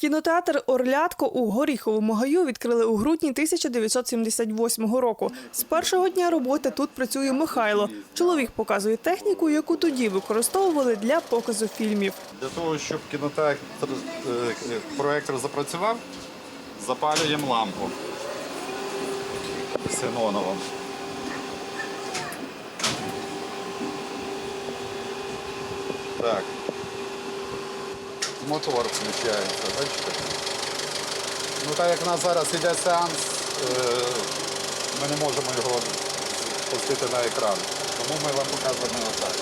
Кінотеатр Орлятко у Горіховому гаю відкрили у грудні 1978 року. З першого дня роботи тут працює Михайло. Чоловік показує техніку, яку тоді використовували для показу фільмів. Для того, щоб кінотеатр е, е, проектор запрацював, запалюємо лампу ксенонову. Так. Мотор включається, бачите? Ну так як в нас зараз іде сеанс, е, ми не можемо його пустити на екран. Тому ми вам показуємо отак.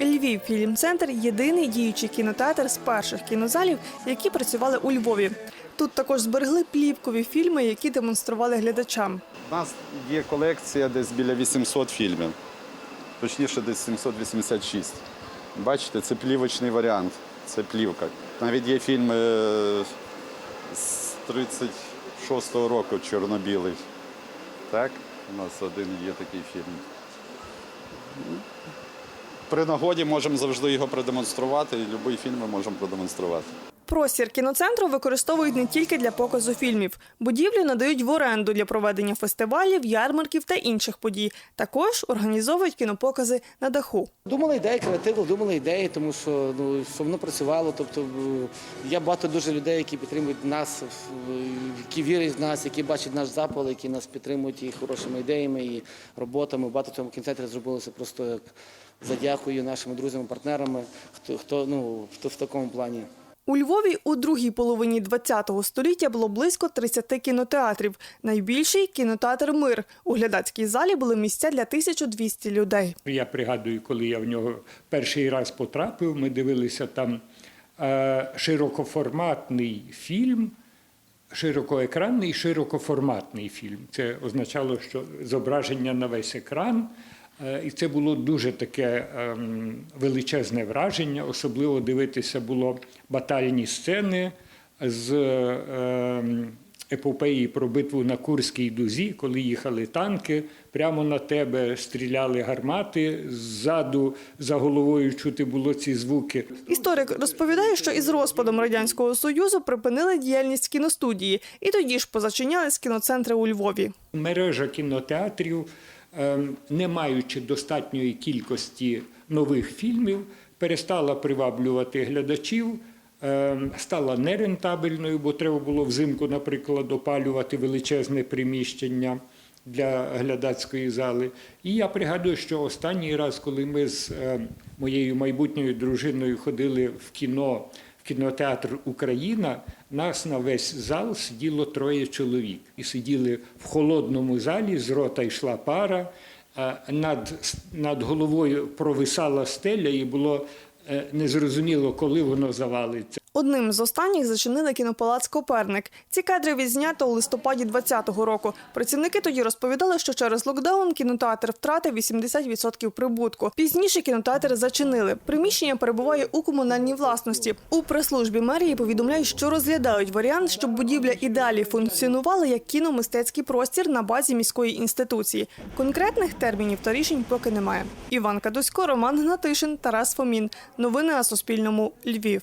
Львів фільм-центр єдиний діючий кінотеатр з перших кінозалів, які працювали у Львові. Тут також зберегли плівкові фільми, які демонстрували глядачам. У нас є колекція десь біля 800 фільмів, точніше, десь 786. Бачите, це плівочний варіант, це плівка. Навіть є фільм з 36-го року чорно-білий. Так, у нас один є такий фільм. При нагоді можемо завжди його продемонструвати, і будь-який фільм ми можемо продемонструвати. Простір кіноцентру використовують не тільки для показу фільмів. Будівлю надають в оренду для проведення фестивалів, ярмарків та інших подій. Також організовують кінопокази на даху. Думали ідеї, креативно, думали ідеї, тому що ну щоб воно працювало. Тобто е, є багато дуже людей, які підтримують нас, які вірять в нас, які бачать наш запал, які нас підтримують і хорошими ідеями, і роботами. Багато цьому кінцентрі зробилося просто як задякую нашими друзями, партнерами, хто хто ну хто в такому плані. У Львові у другій половині ХХ століття було близько 30 кінотеатрів. Найбільший кінотеатр Мир. У глядацькій залі були місця для 1200 людей. Я пригадую, коли я в нього перший раз потрапив, ми дивилися там е, широкоформатний фільм, широкоекранний, широкоформатний фільм. Це означало, що зображення на весь екран. Е, І це було дуже таке ем, величезне враження. Особливо дивитися було батальні сцени з ем, епопеї про битву на Курській дузі, коли їхали танки, прямо на тебе стріляли гармати, ззаду за головою чути було ці звуки. Історик розповідає, що із розпадом радянського союзу припинили діяльність кіностудії, і тоді ж позачинялись кіноцентри у Львові. Мережа кінотеатрів, не маючи достатньої кількості нових фільмів, перестала приваблювати глядачів, ем, стала нерентабельною, бо треба було взимку, наприклад, опалювати величезне приміщення для глядацької зали. І я пригадую, що останній раз, коли ми з ем, моєю майбутньою дружиною ходили в кіно кінотеатр Україна нас на весь зал сиділо троє чоловік. І сиділи в холодному залі, з рота йшла пара, над, над головою провисала стеля, і було е, незрозуміло, коли воно завалиться. Одним з останніх зачинили кінопалац Коперник. Ці кадри відзнято у листопаді 2020 року. Працівники тоді розповідали, що через локдаун кінотеатр втратив 80% прибутку. Пізніше кінотеатр зачинили. Приміщення перебуває у комунальній власності. У прес-службі мерії повідомляють, що розглядають варіант, щоб будівля і далі функціонувала як кіномистецький простір на базі міської інституції. Конкретних термінів та рішень поки немає. Іван Кадусько, Роман Гнатишин, Тарас Фомін. Новини на Суспільному. Львів.